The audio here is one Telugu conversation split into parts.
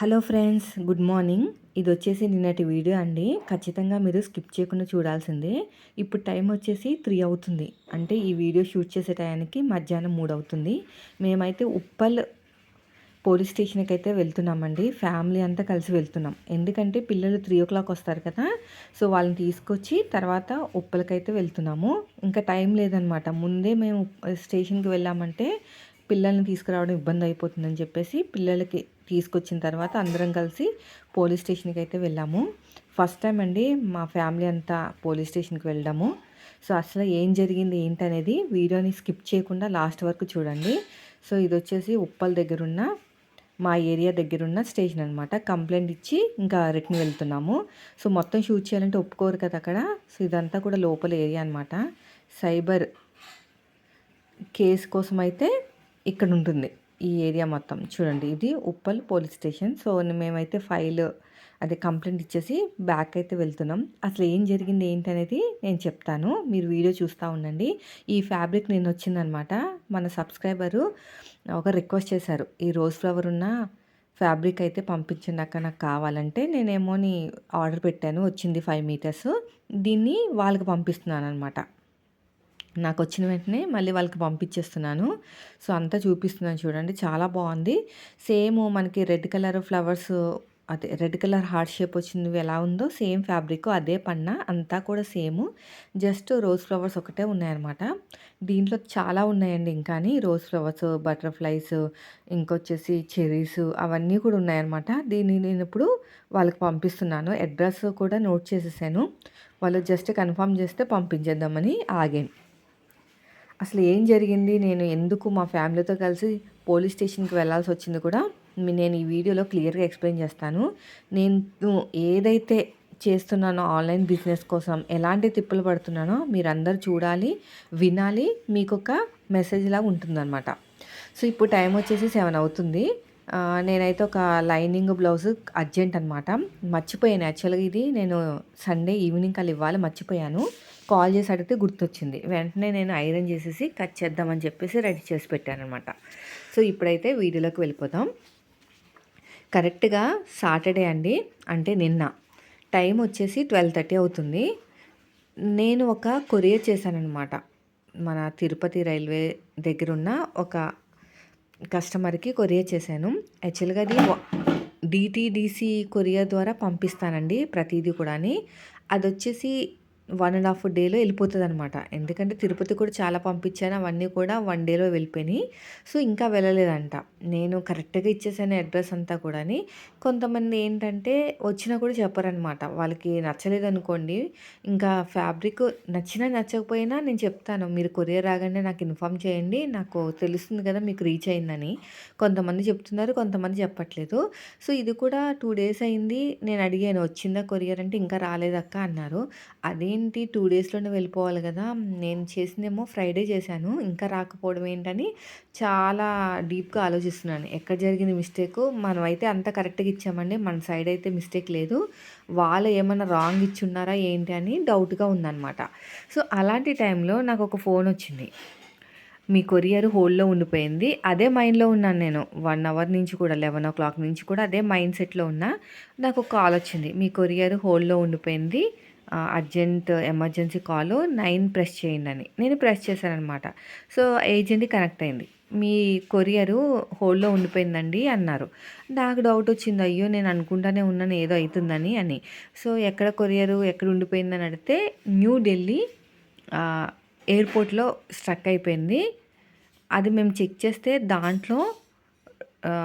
Hello friends good morning. ఇది వచ్చేసి నిన్నటి వీడియో అండి. ఖచ్చితంగా మీరు స్కిప్ చేయకుండా చూడాల్సిందే. ఇప్పుడు టైం వచ్చేసి త్రీ అవుతుంది. అంటే ఈ వీడియో షూట్ చేసే టయానికి మధ్యాహ్నం మూడు అవుతుంది. మేమైతే ఉప్పల్ పోలీస్ స్టేషన్కి అయితే వెళ్తున్నామండి. ఫ్యామిలీ అంతా కలిసి వెళ్తున్నాం. ఎందుకంటే పిల్లలు త్రీ ఓ క్లాక్ వస్తారు కదా. సో వాళ్ళని తీసుకొచ్చి తర్వాత ఉప్పలకైతే వెళ్తున్నాము. ఇంకా టైం లేదనమాట. ముందే మేము స్టేషన్కి వెళ్ళామంటే పిల్లల్ని తీసుకురావడం ఇబ్బంది అయిపోతుందని చెప్పేసి పిల్లలకి తీసుకొచ్చిన తర్వాత అందరం కలిసి పోలీస్ స్టేషన్కి అయితే వెళ్ళాము. ఫస్ట్ టైం అండి మా ఫ్యామిలీ అంతా పోలీస్ స్టేషన్కి వెళ్ళాము సో అసలు ఏం జరిగింది ఏంటనేది వీడియోని స్కిప్ చేయకుండా లాస్ట్ వరకు చూడండి. సో ఇది వచ్చేసి ఉప్పల్ దగ్గరున్న మా ఏరియా దగ్గరున్న స్టేషన్ అనమాట కంప్లైంట్ ఇచ్చి ఇంకా రిటర్న్ వెళ్తున్నాము. సో మొత్తం షూట్ చేయాలంటే ఒప్పుకోరు కదా అక్కడ. సో ఇదంతా కూడా లోపల ఏరియా అనమాట సైబర్ కేసు కోసం అయితే ఇక్కడ ఉంటుంది ఈ ఏరియా మొత్తం. చూడండి ఇది ఉప్పల్ పోలీస్ స్టేషన్. సో మేమైతే ఫైల్ అదే కంప్లైంట్ ఇచ్చేసి బ్యాక్ అయితే వెళ్తున్నాం. అసలు ఏం జరిగింది ఏంటి అనేది నేను చెప్తాను. మీరు వీడియో చూస్తూ ఉండండి. ఈ ఫ్యాబ్రిక్ నేను వచ్చిందనమాట. మన సబ్స్క్రైబరు ఒక రిక్వెస్ట్ చేశారు. ఈ రోజ్ ఫ్లవర్ ఉన్న ఫ్యాబ్రిక్ అయితే పంపించినాక నాకు కావాలంటే. నేనేమోని ఆర్డర్ పెట్టాను వచ్చింది ఫైవ్ మీటర్స్. దీన్ని వాళ్ళకి పంపిస్తున్నాను అనమాట నాకు వచ్చిన వెంటనే మళ్ళీ వాళ్ళకి పంపించేస్తున్నాను సో అంతా చూపిస్తున్నాను చూడండి. చాలా బాగుంది సేమ్ మనకి రెడ్ కలర్ ఫ్లవర్స్ అదే రెడ్ కలర్ హార్ట్ షేప్ వచ్చింది ఎలా ఉందో సేమ్ ఫ్యాబ్రిక్ అదే పన్న అంతా కూడా సేమ్. జస్ట్ రోజ్ ఫ్లవర్స్ ఒకటే ఉన్నాయన్నమాట. దీంట్లో చాలా ఉన్నాయండి ఇంకా రోజ్ ఫ్లవర్స్ బటర్ఫ్లైస్ ఇంకొచ్చేసి చెరీస్ అవన్నీ కూడా ఉన్నాయన్నమాట. దీన్ని నేను ఇప్పుడు వాళ్ళకి పంపిస్తున్నాను. అడ్రస్ కూడా నోట్ చేసేసాను. వాళ్ళు జస్ట్ కన్ఫర్మ్ చేస్తే పంపించేద్దామని ఆగాను. అసలు ఏం జరిగింది? నేను ఎందుకు మా ఫ్యామిలీతో కలిసి పోలీస్ స్టేషన్కి వెళ్ళాల్సి వచ్చింది కూడా నేను ఈ వీడియోలో క్లియర్గా ఎక్స్ప్లెయిన్ చేస్తాను. నేను ఏదైతే చేస్తున్నానో ఆన్లైన్ బిజినెస్ కోసం ఎలాంటి తిప్పులు పడుతున్నానో మీరందరూ చూడాలి వినాలి మీకు ఒక మెసేజ్ లాగా ఉంటుందన్నమాట. సో ఇప్పుడు టైం వచ్చేసి సెవెన్ అవుతుంది. నేనైతే ఒక లైనింగ్ బ్లౌజ్ అర్జెంట్ అనమాట మర్చిపోయాను. యాక్చువల్గా ఇది నేను సండే ఈవినింగ్ కల్లా ఇవ్వాలి మర్చిపోయాను. కాల్ చేసి అడిగితే గుర్తొచ్చింది. వెంటనే నేను ఐరన్ చేసేసి కట్ చేద్దామని చెప్పేసి రెడీ చేసి పెట్టాను అనమాట సో ఇప్పుడైతే వీడియోలోకి వెళ్ళిపోతాం కరెక్ట్గా సాటర్డే అండి. అంటే నిన్న. టైం వచ్చేసి ట్వెల్వ్ థర్టీ అవుతుంది. నేను ఒక కొరియర్ చేశానమాట మన తిరుపతి రైల్వే దగ్గర ఉన్న ఒక కస్టమర్కి కొరియర్ చేశాను. యాక్చువల్గా అది డిటీడీసీ కొరియర్ ద్వారా పంపిస్తానండి ప్రతిదీ కూడా అది వచ్చేసి వన్ అండ్ హాఫ్ డేలో వెళ్ళిపోతుంది అనమాట ఎందుకంటే తిరుపతి కూడా చాలా పంపించాను అవన్నీ కూడా వన్ డేలో వెళ్ళిపోయినాయి. సో ఇంకా వెళ్ళలేదంట. నేను కరెక్ట్గా ఇచ్చేసాను అడ్రస్ అంతా కూడా కొంతమంది ఏంటంటే వచ్చినా కూడా చెప్పరనమాట వాళ్ళకి నచ్చలేదు అనుకోండి ఇంకా ఫ్యాబ్రిక్ నచ్చినా నచ్చకపోయినా నేను చెప్తాను మీరు కొరియర్ రాగానే నాకు ఇన్ఫామ్ చేయండి నాకు తెలుస్తుంది కదా మీకు రీచ్ అయిందని. కొంతమంది చెప్తున్నారు కొంతమంది చెప్పట్లేదు. సో ఇది కూడా టూ డేస్ అయింది. నేను అడిగాను వచ్చిందా కొరియర్? అంటే ఇంకా రాలేదక్క అన్నారు. అది ఏంటి? టూ డేస్లోనే వెళ్ళిపోవాలి కదా! నేను చేసిందేమో ఫ్రైడే చేశాను. ఇంకా రాకపోవడం ఏంటని చాలా డీప్గా ఆలోచిస్తున్నాను. ఎక్కడ జరిగిన మిస్టేక్? మనం అయితే అంత కరెక్ట్గా ఇచ్చామండి. మన సైడ్ అయితే మిస్టేక్ లేదు. వాళ్ళు ఏమైనా రాంగ్ ఇచ్చున్నారా ఏంటి అని డౌట్గా ఉందన్నమాట. సో అలాంటి టైంలో నాకు ఒక ఫోన్ వచ్చింది. మీ కొరియర్ హోల్డ్లో ఉండిపోయింది. అదే మైండ్లో ఉన్నాను నేను. వన్ అవర్ నుంచి కూడా లెవెన్ ఓ క్లాక్ నుంచి కూడా అదే మైండ్ సెట్లో ఉన్నా నాకు ఒక కాల్ వచ్చింది. మీ కొరియర్ హోల్డ్లో ఉండిపోయింది. Urgent emergency call nine press చేయండి అని. నేను ప్రెస్ చేశాను అనమాట సో ఏజెంట్ కనెక్ట్ అయింది. మీ కొరియరు హోల్డ్లో ఉండిపోయిందండి అన్నారు. నాకు డౌట్ వచ్చింది. అయ్యో నేను అనుకుంటానే ఉన్నాను ఏదో అవుతుందని అని. సో ఎక్కడ కొరియరు ఎక్కడ ఉండిపోయిందని అడిగితే న్యూఢిల్లీ ఎయిర్పోర్ట్లో స్ట్రక్ అయిపోయింది. అది మేము చెక్ చేస్తే దాంట్లో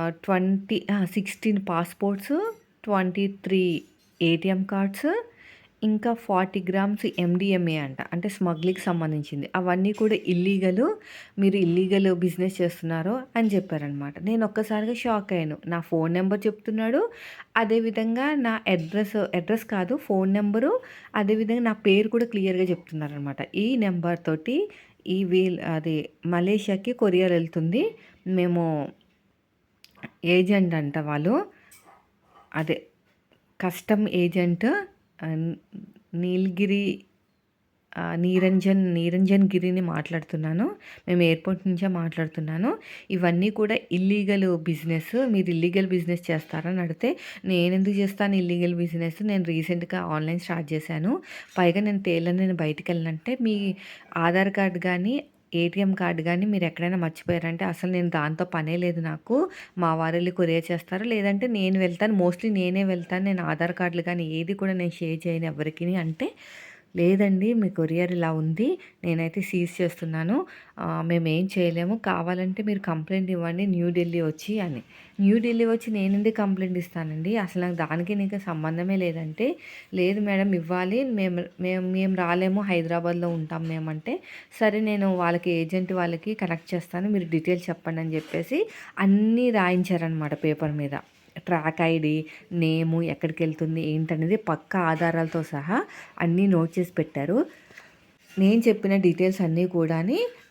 twenty sixteen passports twenty three ATM cards ఇంకా ఫార్టీ గ్రామ్స్ ఎండిఎంఏ అంట. అంటే స్మగ్లింగ్కి సంబంధించింది. అవన్నీ కూడా ఇల్లీగల్ మీరు ఇల్లీగల్ బిజినెస్ చేస్తున్నారో అని చెప్పారనమాట నేను ఒక్కసారిగా షాక్ అయ్యాను. నా ఫోన్ నెంబర్ చెప్తున్నాడు. అదేవిధంగా నా అడ్రస్ అడ్రస్ కాదు ఫోన్ నెంబరు అదేవిధంగా నా పేరు కూడా క్లియర్గా చెప్తున్నారనమాట ఈ నెంబర్ తోటి ఈ వీల్ అది మలేషియాకి కొరియర్ వెళ్తుంది. మేము ఏజెంట్ అంట వాళ్ళు. అదే కస్టమ్ ఏజెంట్ నీలగిరి నీరంజన్ నిరంజన్ నిరంజన్ గిరిని మాట్లాడుతున్నాను. మేము ఎయిర్‌పోర్ట్ నుంచే మాట్లాడుతున్నాను. ఇవన్నీ కూడా ఇల్లీగల్ బిజినెస్. మీరు ఇల్లీగల్ బిజినెస్ చేస్తారా అని అడిగితే, నేనెందుకు చేస్తాను ఇల్లీగల్ బిజినెస్. నేను రీసెంట్‌గా ఆన్‌లైన్ స్టార్ట్ చేశాను. పైగా నేను తేలని నేను బయటికెళ్ళనంటే, మీ ఆధార్ కార్డ్ కానీ ఏటీఎం కార్డు కానీ మీరు ఎక్కడైనా మర్చిపోయారంటే, అసలు నేను దాంతో పనే లేదు నాకు. మా వారెళ్ళి కొరియర్ చేస్తారు. లేదంటే నేను వెళ్తాను. మోస్ట్‌లీ నేనే వెళ్తాను. నేను ఆధార్ కార్డులు కానీ ఏది కూడా నేను షేర్ చేయను ఎవరికి అంటే, లేదండి మీ కొరియర్ ఇలా ఉంది. నేనైతే సీజ్ చేస్తున్నాను. మేము ఏం చేయలేము. కావాలంటే మీరు కంప్లైంట్ ఇవ్వండి న్యూఢిల్లీ వచ్చి అని. న్యూఢిల్లీ వచ్చి నేనెందుకు కంప్లైంట్ ఇస్తానండి. అసలు నాకు దానికి నీకు సంబంధమే లేదంటే, లేదు మేడం ఇవ్వాలి. మేము మేము మేము రాలేము హైదరాబాద్‌లో ఉంటాం మేమంటే, సరే నేను వాళ్ళకి ఏజెంట్ వాళ్ళకి కనెక్ట్ చేస్తాను. మీరు డీటెయిల్స్ చెప్పండి అని చెప్పేసి అన్నీ రాయించారనమాట పేపర్ మీద. ట్రాక్ ఐడి నేము, ఎక్కడికెళ్తుంది ఏంటనేది పక్కా ఆధారాలతో సహా అన్నీ నోట్ చేసి పెట్టారు. నేను చెప్పిన డీటెయిల్స్ అన్నీ కూడా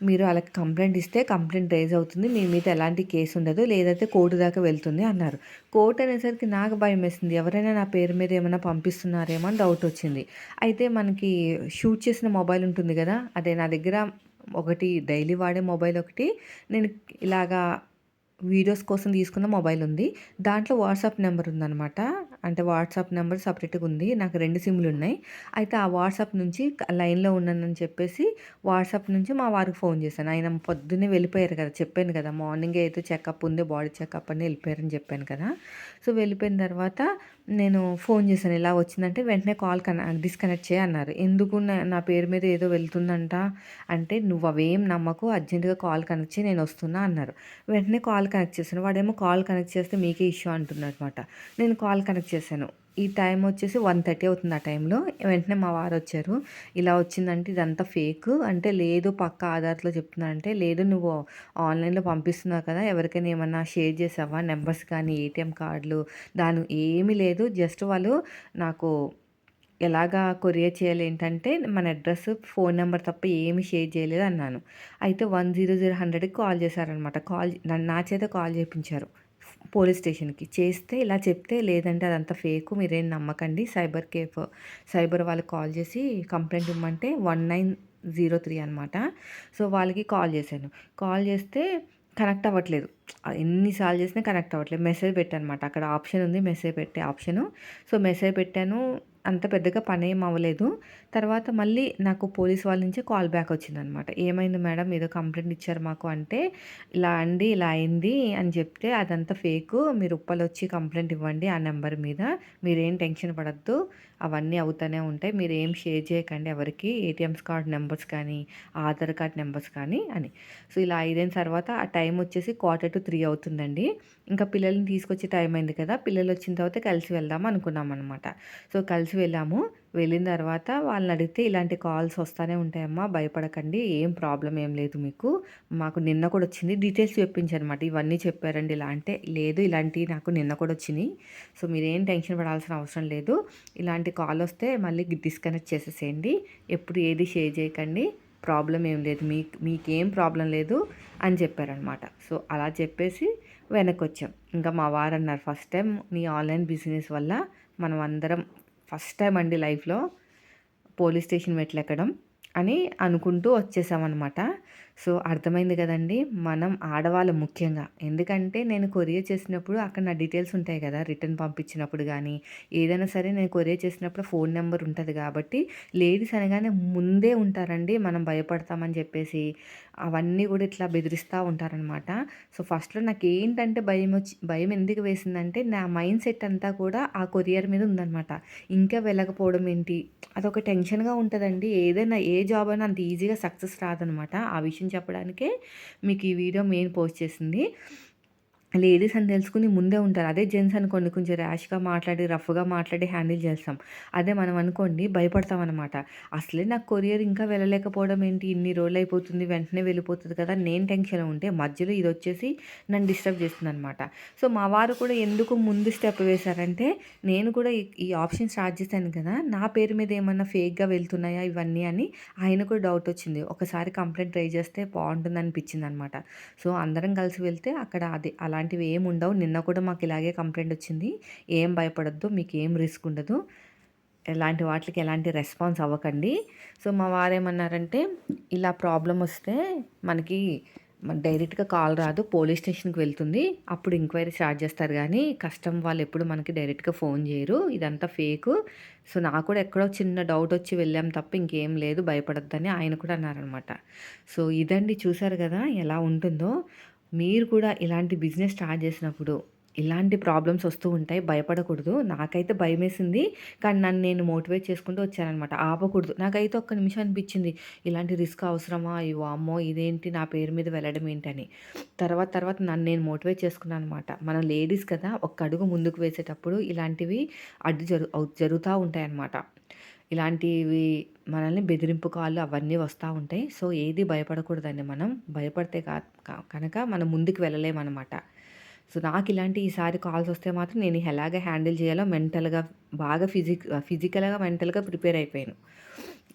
మీరు అలా కంప్లైంట్ ఇస్తే కంప్లైంట్ రైజ్ అవుతుంది. మీ మీద ఎలాంటి కేసు ఉండదు. లేదైతే కోర్టు దాకా వెళ్తుంది అన్నారు. కోర్ట్ అనేసరికి నాకు భయం వేసింది ఎవరైనా నా పేరు మీద ఏమైనా పంపిస్తున్నారేమో అని డౌట్ వచ్చింది. అయితే మనకి షూట్ చేసిన మొబైల్ ఉంటుంది కదా అదే నా దగ్గర ఒకటి డైలీ వాడే మొబైల్ ఒకటి, నేను ఇలాగా వీడియోస్ కోసం తీసుకున్న మొబైల్ ఉంది. దాంట్లో వాట్సాప్ నెంబర్ ఉందనమాట. అంటే వాట్సాప్ నెంబర్ సెపరేట్‌గా ఉంది. నాకు రెండు సిమ్‌లు ఉన్నాయి. అయితే ఆ వాట్సాప్ నుంచి లైన్‌లో ఉన్నానని చెప్పేసి వాట్సాప్ నుంచి మా వారికి ఫోన్ చేశాను. ఆయన పొద్దున్నే వెళ్ళిపోయారు కదా! చెప్పాను కదా! మార్నింగ్ ఏదో చెకప్ ఉంది. బాడీ చెకప్ అని వెళ్ళిపోయారని చెప్పాను కదా! సో, వెళ్ళిపోయిన తర్వాత నేను ఫోన్ చేశాను. ఇలా వచ్చిందంటే వెంటనే కాల్ కన డిస్కనెక్ట్ చేయ అన్నారు. ఎందుకు నా నా పేరు మీద ఏదో వెళ్తుందంట అంటే, నువ్వు అవేం నమ్మకు అర్జెంట్‌గా కాల్ కనెక్ట్ చేయి నేను వస్తున్నా అన్నారు. వెంటనే కాల్ కనెక్ట్ చేశాను. వాడేమో కాల్ కనెక్ట్ చేస్తే మీకే ఇష్యూ అంటున్నాడనమాట. నేను కాల్ కనెక్ట్ చేశాను. ఈ టైం వచ్చేసి 1:30 అవుతుంది ఆ టైంలో. వెంటనే మా వారు వచ్చారు ఇలా వచ్చిందంటే ఇదంతా ఫేక్ అంటే, లేదు పక్కా ఆధార్‌లో చెప్తున్నానంటే, లేదు నువ్వు ఆన్‌లైన్‌లో పంపిస్తున్నావు కదా! ఎవరికైనా ఏమన్నా షేర్ చేసావా? నెంబర్స్ కానీ, ఏటీఎం కార్డులు దాని ఏమీ లేదు. జస్ట్ వాళ్ళు నాకు ఎలాగా కొరియర్ చేయాలి ఏంటంటే, మన అడ్రస్ ఫోన్ నెంబర్ తప్ప ఏమి షేర్ చేయలేదు అన్నాను. అయితే 100, 100కి కాల్ చేశారనమాట. కాల్ నా చేత కాల్ చేయించారు పోలీస్ స్టేషన్‌కి. చేస్తే ఇలా చెప్తే, లేదంటే అదంతా ఫేకు మీరేం నమ్మకండి. సైబర్ కేఫ్ సైబర్ వాళ్ళకి కాల్ చేసి కంప్లెయింట్ ఇమ్మంటే 1903 అనమాట. సో, వాళ్ళకి కాల్ చేశాను. కాల్ చేస్తే కనెక్ట్ అవ్వట్లేదు. ఎన్నిసార్లు చేసినా కనెక్ట్ అవ్వట్లేదు. మెసేజ్ పెట్టానమాట. అక్కడ ఆప్షన్ ఉంది మెసేజ్ పెట్టే ఆప్షను. సో, మెసేజ్ పెట్టాను. అంత పెద్దగా పనేం అవ్వలేదు. తర్వాత మళ్ళీ నాకు పోలీస్ వాళ్ళ నుంచి కాల్ బ్యాక్ వచ్చిందనమాట. ఏమైంది మేడం ఏదో కంప్లైంట్ ఇచ్చారు మాకు అంటే, ఇలా అండి ఇలా అయింది అని చెప్తే, అదంతా ఫేకు. మీరు ఉప్పలు వచ్చి కంప్లైంట్ ఇవ్వండి ఆ నెంబర్ మీద. మీరేం టెన్షన్ పడద్దు అవన్నీ అవుతూనే ఉంటాయి. మీరు ఏం షేర్ చేయకండి ఎవరికి ఏటీఎంస్ కార్డ్ నెంబర్స్ కానీ, ఆధార్ కార్డ్ నెంబర్స్ కానీ అని. సో, ఇలా అయిన తర్వాత ఆ టైం వచ్చేసి 2:45 అవుతుందండి. ఇంకా పిల్లల్ని తీసుకొచ్చే టైం అయింది కదా! పిల్లలు వచ్చిన తర్వాత కలిసి వెళ్దాం అనుకున్నాం అనమాట సో, కలిసి వెళ్ళాము. వెళ్ళిన తర్వాత వాళ్ళని అడిగితే, ఇలాంటి కాల్స్ వస్తూనే ఉంటాయమ్మా భయపడకండి. ఏం ప్రాబ్లం ఏం లేదు మీకు. మాకు నిన్న కూడా వచ్చింది. డీటెయిల్స్ చెప్పించనమాట ఇవన్నీ చెప్పారండి ఇలా అంటే, లేదు ఇలాంటివి నాకు నిన్న కూడా వచ్చినాయి సో, మీరేం టెన్షన్ పడాల్సిన అవసరం లేదు. ఇలాంటి కాల్ వస్తే మళ్ళీ డిస్కనెక్ట్ చేసేసేయండి. ఎప్పుడు ఏది షేర్ చేయకండి. ప్రాబ్లం ఏం లేదు. మీకు మీకేం ప్రాబ్లం లేదు అని చెప్పారనమాట. సో, అలా చెప్పేసి వెనక్కొచ్చాం. ఇంకా మా వారన్నారు, ఫస్ట్ టైం నీ ఆన్‌లైన్ బిజినెస్ వల్ల మనం అందరం ఫస్ట్ టైం అండి లైఫ్‌లో పోలీస్ స్టేషన్ మెట్లెక్కడం అని అనుకుంటూ వచ్చేసామనమాట. సో, అర్థమైంది కదండి మనం ఆడవాళ్ళం ముఖ్యంగా. ఎందుకంటే నేను కొరియర్ చేసినప్పుడు అక్కడ నా డీటెయిల్స్ ఉంటాయి కదా! రిటర్న్ పంపించినప్పుడు కానీ ఏదైనా సరే నేను కొరియర్ చేసినప్పుడు ఫోన్ నెంబర్ ఉంటుంది కాబట్టి, లేడీస్ అనగానే ముందే ఉంటారండి. మనం భయపడతామని చెప్పేసి, అవన్నీ కూడా ఇట్లా బెదిరిస్తూ ఉంటారనమాట. సో, ఫస్ట్‌లో నాకు ఏంటంటే భయం వచ్చి భయం ఎందుకు వేసిందంటే, నా మైండ్ సెట్ అంతా కూడా ఆ కొరియర్ మీద ఉందనమాట. ఇంకా వెళ్ళకపోవడం ఏంటి? అదొక టెన్షన్‌గా ఉంటుందండి ఏదైనా ఏ జాబ్ అయినా అంత ఈజీగా సక్సెస్ రాదనమాట. ఆ విషయం చెప్పడానికే మీకు ఈ వీడియో మెయిన్ పోస్ట్ చేసింది. లేడీస్ అని తెలుసుకుని ముందే ఉంటారు. అదే జెంట్స్ అనుకోండి కొంచెం ర్యాష్‌గా మాట్లాడి, రఫ్‌గా మాట్లాడి హ్యాండిల్ చేస్తాం. అదే మనం అనుకోండి భయపడతాం అనమాట అసలే నాకు కొరియర్ ఇంకా వెళ్ళలేకపోవడం ఏంటి? ఇన్ని రోజులు అయిపోతుంది వెంటనే వెళ్ళిపోతుంది కదా! నేను టెన్షన్‌లో ఉంటే మధ్యలో ఇది వచ్చేసి నన్ను డిస్టర్బ్ చేస్తుందనమాట. సో, మా వారు కూడా ఎందుకు ముందు స్టెప్ వేశారంటే, నేను కూడా ఈ ఆప్షన్ స్టార్ట్ చేశాను కదా! నా పేరు మీద ఏమన్నా ఫేక్‌గా వెళ్తున్నాయా ఇవన్నీ అని ఆయన కూడా డౌట్ వచ్చింది. ఒకసారి కంప్లైంట్ ట్రై చేస్తే బాగుంటుంది అనిపించిందనమాట సో, అందరం కలిసి వెళ్తే అక్కడ అది అలా అలాంటివి ఏమి ఉండవు. నిన్న కూడా మాకు ఇలాగే కంప్లైంట్ వచ్చింది. ఏం భయపడొద్దు. ఏం రిస్క్ ఉండదు. ఎలాంటి వాటికి ఎలాంటి రెస్పాన్స్ అవ్వకండి సో మా వారేమన్నారంటే ఇలా ప్రాబ్లం వస్తే మనకి డైరెక్ట్గా కాల్ రాదు పోలీస్ స్టేషన్కి వెళ్తుంది అప్పుడు ఎంక్వైరీ స్టార్ట్ చేస్తారు కానీ కస్టమ్ వాళ్ళు ఎప్పుడు మనకి డైరెక్ట్గా ఫోన్ చేయరు ఇదంతా ఫేక్ సో నాకు కూడా ఎక్కడో చిన్న డౌట్ వచ్చి వెళ్ళాం తప్ప ఇంకేం లేదు భయపడద్దని ఆయన కూడా అన్నారనమాట సో ఇదండి చూసారు కదా ఎలా ఉంటుందో మీరు కూడా ఇలాంటి బిజినెస్ స్టార్ట్ చేసినప్పుడు ఇలాంటి ప్రాబ్లమ్స్ వస్తూ ఉంటాయి భయపడకూడదు. నాకైతే భయం వేసింది కానీ నన్ను నేను మోటివేట్ చేసుకుంటూ వచ్చానమాట ఆపకూడదు. నాకైతే ఒక్క నిమిషం అనిపించింది. ఇలాంటి రిస్క్ అవసరమా? ఇవో అమ్మో! ఇదేంటి నా పేరు మీద వెళ్ళడం ఏంటని. తర్వాత తర్వాత నన్ను నేను మోటివేట్ చేసుకున్నాను అనమాట మన లేడీస్ కదా ఒక్క అడుగు ముందుకు వేసేటప్పుడు ఇలాంటివి అడ్డు జరు జరుగుతూ ఉంటాయన్నమాట. ఇలాంటివి మనల్ని బెదిరింపు కాళ్ళు అవన్నీ వస్తూ ఉంటాయి. సో ఏది భయపడకూడదండి మనం. భయపడితే కనుక మనం ముందుకు వెళ్ళలేమన్నమాట. సో నాకు ఇలాంటి ఈసారి కాల్స్ వస్తే మాత్రం నేను ఎలాగ హ్యాండిల్ చేయాలో మెంటల్గా బాగా ఫిజిక్ ఫిజికల్గా మెంటల్గా ప్రిపేర్ అయిపోయాను.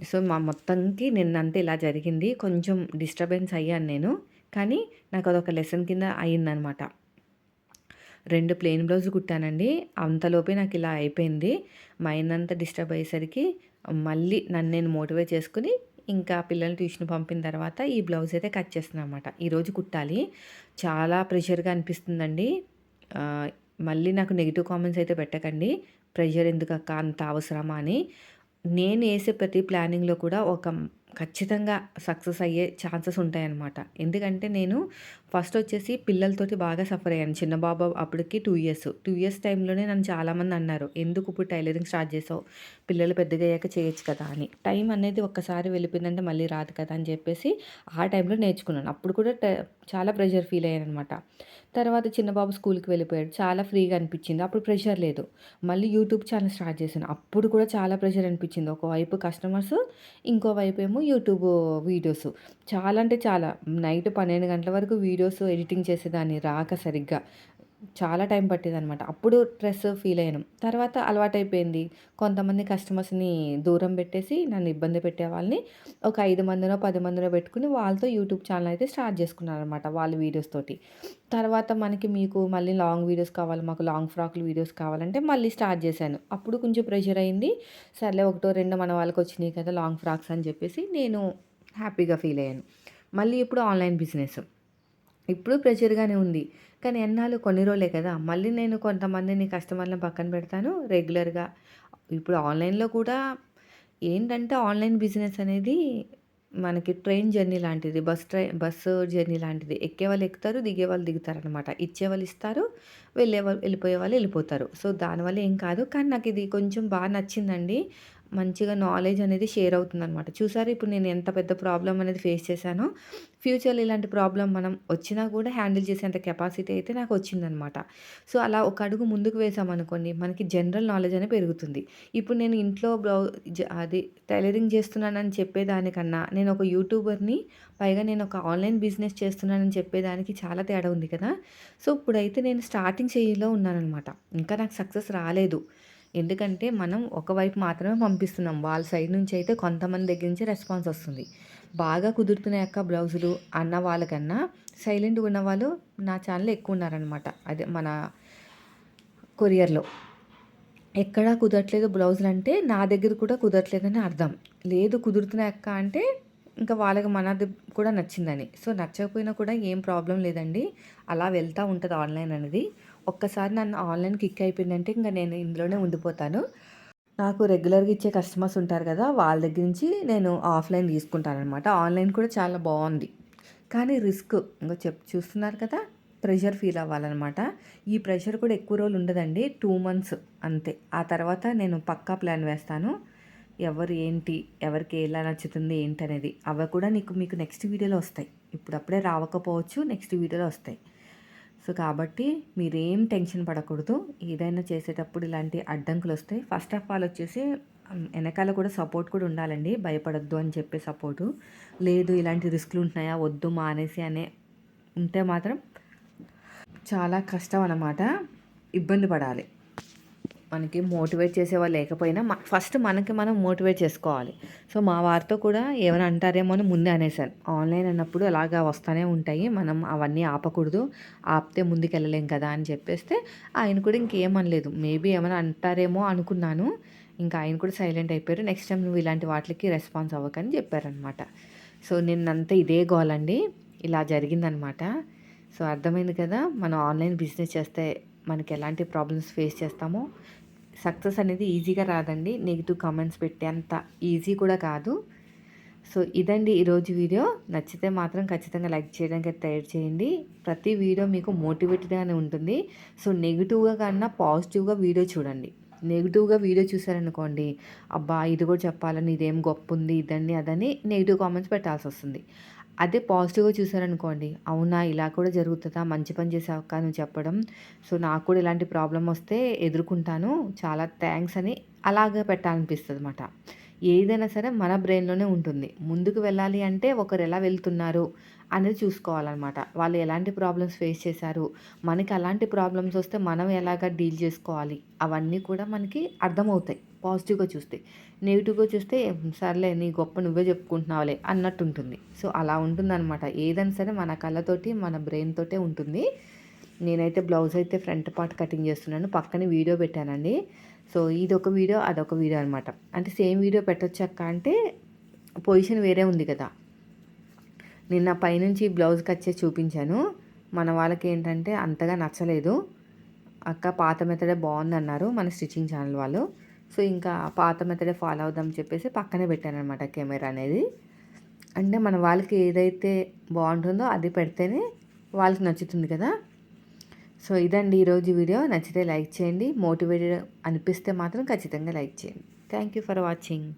సో మా మొత్తంకి నిన్నంతా ఇలా జరిగింది. కొంచెం డిస్టర్బెన్స్ అయ్యాను నేను. కానీ నాకు అదొక లెసన్ కింద అయ్యిందనమాట రెండు ప్లెయిన్ బ్లౌజ్ కుట్టానండి. అంతలోపే నాకు ఇలా అయిపోయింది. మైండ్ అంతా డిస్టర్బ్ అయ్యేసరికి మళ్ళీ నన్ను నేను మోటివేట్ చేసుకుని ఇంకా పిల్లల్ని ట్యూషన్ పంపిన తర్వాత ఈ బ్లౌజ్ అయితే కట్ చేస్తున్నాను అనమాట ఈరోజు కుట్టాలి. చాలా ప్రెషర్గా అనిపిస్తుందండి. మళ్ళీ నాకు నెగిటివ్ కామెంట్స్ అయితే పెట్టకండి. ప్రెషర్ ఎందుకు అక్క అంత అవసరమా అని. నేను వేసే ప్రతి ప్లానింగ్లో కూడా ఒక ఖచ్చితంగా సక్సెస్ అయ్యే ఛాన్సెస్ ఉంటాయన్నమాట. ఎందుకంటే నేను ఫస్ట్ వచ్చేసి పిల్లలతోటి బాగా సఫర్ అయ్యాను. చిన్న బాబు అప్పటికి టూ ఇయర్స్ టూ ఇయర్స్ టైంలోనే నన్ను చాలామంది అన్నారు ఎందుకు ఇప్పుడు టైలరింగ్ స్టార్ట్ చేసావు? పిల్లలు పెద్దగా అయ్యాక చేయొచ్చు కదా అని. టైం అనేది ఒక్కసారి వెళ్ళిపోయిందంటే మళ్ళీ రాదు కదా అని చెప్పేసి ఆ టైంలో నేర్చుకున్నాను. అప్పుడు కూడా చాలా ప్రెషర్ ఫీల్ అయ్యాను అనమాట తర్వాత చిన్న బాబు స్కూల్కి వెళ్ళిపోయాడు. చాలా ఫ్రీగా అనిపించింది. అప్పుడు ప్రెషర్ లేదు. మళ్ళీ యూట్యూబ్ ఛానల్ స్టార్ట్ చేశాను. అప్పుడు కూడా చాలా ప్రెషర్ అనిపించింది. ఒకవైపు కస్టమర్స్ ఇంకోవైపు ఏమో యూట్యూబ్ వీడియోస్. చాలా అంటే చాలా. నైట్ పన్నెండు గంటల వరకు వీడియోస్ ఎడిటింగ్ చేసేదాన్ని రాక సరిగ్గా. చాలా టైం పట్టేదనమాట. అప్పుడు స్ట్రెస్ ఫీల్ అయ్యాను. తర్వాత అలవాటైపోయింది. కొంతమంది కస్టమర్స్ని దూరం పెట్టేసి నన్ను ఇబ్బంది పెట్టే వాళ్ళని ఒక ఐదు మందినో పది మందినో పెట్టుకుని వాళ్ళతో యూట్యూబ్ ఛానల్ అయితే స్టార్ట్ చేసుకున్నాను అనమాట వాళ్ళ వీడియోస్ తోటి. తర్వాత మనకి మీకు మళ్ళీ లాంగ్ వీడియోస్ కావాలి మాకు లాంగ్ ఫ్రాక్లు వీడియోస్ కావాలంటే మళ్ళీ స్టార్ట్ చేశాను. అప్పుడు కొంచెం ప్రెషర్ అయింది. సర్లే ఒకటో రెండో మన వాళ్ళకి వచ్చినాయి కదా లాంగ్ ఫ్రాక్స్ అని చెప్పేసి నేను హ్యాపీగా ఫీల్ అయ్యాను. మళ్ళీ ఇప్పుడు ఆన్లైన్ బిజినెస్. ఇప్పుడు ప్రెషర్గానే ఉంది. కానీ ఎన్నాళ్ళు కొన్ని రోజులే కదా! మళ్ళీ నేను కొంతమందిని కస్టమర్లను పక్కన పెడతాను రెగ్యులర్గా. ఇప్పుడు ఆన్లైన్లో కూడా ఏంటంటే ఆన్లైన్ బిజినెస్ అనేది మనకి ట్రైన్ జర్నీ లాంటిది. బస్ ట్రై బస్సు జర్నీ లాంటిది. ఎక్కే వాళ్ళు ఎక్కుతారు దిగే వాళ్ళు దిగుతారు అనమాట ఇచ్చే వాళ్ళు ఇస్తారు వెళ్ళే వాళ్ళు వెళ్ళిపోయే వాళ్ళు వెళ్ళిపోతారు. సో దానివల్ల ఏం కాదు. కానీ నాకు ఇది కొంచెం బాగా నచ్చిందండి. మంచిగా నాలెడ్జ్ అనేది షేర్ అవుతుందనమాట చూసారు? ఇప్పుడు నేను ఎంత పెద్ద ప్రాబ్లం అనేది ఫేస్ చేశానో? ఫ్యూచర్లో ఇలాంటి ప్రాబ్లం మనం వచ్చినా కూడా హ్యాండిల్ చేసేంత కెపాసిటీ అయితే నాకు వచ్చిందనమాట సో అలా ఒక అడుగు ముందుకు వేసామనుకోండి మనకి జనరల్ నాలెడ్జ్ అనేది పెరుగుతుంది. ఇప్పుడు నేను ఇంట్లో బ్లౌ అది టైలరింగ్ చేస్తున్నానని చెప్పేదానికన్నా నేను ఒక యూట్యూబర్ని పైగా నేను ఒక ఆన్లైన్ బిజినెస్ చేస్తున్నానని చెప్పేదానికి చాలా తేడా ఉంది కదా? సో ఇప్పుడైతే నేను స్టార్టింగ్ చేయిలో ఉన్నానమాట ఇంకా నాకు సక్సెస్ రాలేదు. ఎందుకంటే మనం ఒకవైపు మాత్రమే పంపిస్తున్నాం. వాళ్ళ సైడ్ నుంచి అయితే కొంతమంది దగ్గర నుంచి రెస్పాన్స్ వస్తుంది. బాగా కుదురుతున్నాయి అక్క బ్లౌజులు అన్న వాళ్ళకన్నా సైలెంట్గా ఉన్న వాళ్ళు నా ఛానల్ ఎక్కువ ఉన్నారనమాట అదే మన కొరియర్లో. ఎక్కడా కుదరట్లేదు బ్లౌజులు అంటే నా దగ్గర కూడా కుదరట్లేదని అర్థం. లేదు కుదురుతున్నాయి అక్క అంటే ఇంకా వాళ్ళకి మనది కూడా నచ్చిందని. సో నచ్చకపోయినా కూడా ఏం ప్రాబ్లం లేదండి. అలా వెళ్తూ ఉంటుంది ఆన్లైన్ అనేది. ఒక్కసారి నన్ను ఆన్లైన్ కిక్ అయిపోయిందంటే ఇంకా నేను ఇందులోనే ఉండిపోతాను. నాకు రెగ్యులర్గా ఇచ్చే కస్టమర్స్ ఉంటారు కదా వాళ్ళ దగ్గర నుంచి నేను ఆఫ్లైన్ తీసుకుంటాను అనమాట ఆన్లైన్ కూడా చాలా బాగుంది. కానీ రిస్క్. ఇంకా చెప్ చూస్తున్నారు కదా ప్రెషర్ ఫీల్ అవ్వాలన్నమాట. ఈ ప్రెషర్ కూడా ఎక్కువ రోజులు ఉండదండి. టూ మంత్స్ అంతే. ఆ తర్వాత నేను పక్కా ప్లాన్ వేస్తాను. ఎవరు ఏంటి ఎవరికి ఎలా నచ్చుతుంది ఏంటి అనేది అవి కూడా నీకు మీకు నెక్స్ట్ వీడియోలో వస్తాయి. ఇప్పుడప్పుడే రావకపోవచ్చు నెక్స్ట్ వీడియోలో వస్తాయి. సో కాబట్టి మీరేం టెన్షన్ పడకూడదు. ఏదైనా చేసేటప్పుడు ఇలాంటి అడ్డంకులు వస్తాయి ఫస్ట్ ఆఫ్ ఆల్ వచ్చేసి వెనకాల కూడా సపోర్ట్ కూడా ఉండాలండి. భయపడద్దు అని చెప్పే సపోర్టు. లేదు ఇలాంటి రిస్క్లు ఉంటున్నాయా వద్దు మానేసి అనే ఉంటే మాత్రం చాలా కష్టం అన్నమాట. ఇబ్బంది పడాలి. మనకి మోటివేట్ చేసేవాళ్ళు లేకపోయినా ఫస్ట్ మనకి మనం మోటివేట్ చేసుకోవాలి. సో మా వారితో కూడా ఏమైనా అంటారేమో అని ముందే అనేసాను ఆన్లైన్ అన్నప్పుడు అలాగా వస్తూనే ఉంటాయి. మనం అవన్నీ ఆపకూడదు. ఆపితే ముందుకు వెళ్ళలేం కదా అని చెప్పేస్తే ఆయన కూడా ఇంకేమనలేదు. మేబీ ఏమైనా అంటారేమో అనుకున్నాను. ఇంకా ఆయన కూడా సైలెంట్ అయిపోయారు. నెక్స్ట్ టైం నువ్వు ఇలాంటి వాటికి రెస్పాన్స్ అవ్వకని చెప్పారనమాట సో నిన్నంతా ఇదే గోలండి ఇలా జరిగిందనమాట సో అర్థమైంది కదా? మనం ఆన్లైన్ బిజినెస్ చేస్తే మనకి ఎలాంటి ప్రాబ్లమ్స్ ఫేస్ చేస్తామో. సక్సెస్ అనేది ఈజీగా రాదండి. నెగిటివ్ కామెంట్స్ పెట్టేంత ఈజీ కూడా కాదు. సో ఇదండి ఈరోజు వీడియో. నచ్చితే మాత్రం ఖచ్చితంగా లైక్ చేయడానికి తయారు చేయండి. ప్రతి వీడియో మీకు మోటివేటెడ్గానే ఉంటుంది. సో నెగిటివ్గా కన్నా పాజిటివ్గా వీడియో చూడండి. నెగిటివ్గా వీడియో చూసారనుకోండి అబ్బా ఇది కూడా చెప్పాలని ఇదేం గొప్ప ఉంది ఇదండి అదని నెగిటివ్ కామెంట్స్ పెట్టాల్సి వస్తుంది. అదే పాజిటివ్గా చూసారనుకోండి అవునా ఇలా కూడా జరుగుతుందా? మంచి పని చేసావు కానీ చెప్పడం. సో నాకు కూడా ఇలాంటి ప్రాబ్లం వస్తే ఎదుర్కొంటాను. చాలా థ్యాంక్స్ అని అలాగే పెట్టాలనిపిస్తుంది అనమాట ఏదైనా సరే మన బ్రెయిన్లోనే ఉంటుంది. ముందుకు వెళ్ళాలి అంటే ఒకరు ఎలా వెళ్తున్నారు? అనేది చూసుకోవాలన్నమాట. వాళ్ళు ఎలాంటి ప్రాబ్లమ్స్ ఫేస్ చేశారు మనకి అలాంటి ప్రాబ్లమ్స్ వస్తే మనం ఎలాగ డీల్ చేసుకోవాలి అవన్నీ కూడా మనకి అర్థమవుతాయి పాజిటివ్గా చూస్తే. నెగిటివ్గా చూస్తే సర్లే నీ గొప్ప నువ్వే చెప్పుకుంటున్నావులే అన్నట్టు ఉంటుంది సో అలా ఉంటుందన్నమాట. ఏదైనా సరే మన కళ్ళతోటి మన బ్రెయిన్ తోటే ఉంటుంది. నేనైతే బ్లౌజ్ అయితే ఫ్రంట్ పార్ట్ కటింగ్ చేస్తున్నాను పక్కనే వీడియో పెట్టానండి. సో ఇది ఒక వీడియో అదొక వీడియో అనమాట అంటే సేమ్ వీడియో పెట్టొచ్చాక అంటే పొజిషన్ వేరే ఉంది కదా. నిన్న పైనుంచి బ్లౌజ్ కట్ చేసి చూపించాను. మన వాళ్ళకి ఏంటంటే అంతగా నచ్చలేదు. అక్క పాత మెథడే బాగుంది అన్నారు మన స్టిచ్చింగ్ ఛానల్ వాళ్ళు. సో ఇంకా పాత మెథడే ఫాలో అవుదాం చెప్పేసి పక్కనే పెట్టాను అనమాట కెమెరా అనేది. అంటే మన వాళ్ళకి ఏదైతే బాగుంటుందో అది పెడితేనే వాళ్ళకి నచ్చుతుంది కదా. సో ఇదండి ఈరోజు వీడియో. నచ్చితే లైక్ చేయండి. మోటివేటెడ్ అనిపిస్తే మాత్రం ఖచ్చితంగా లైక్ చేయండి. Thank you for watching.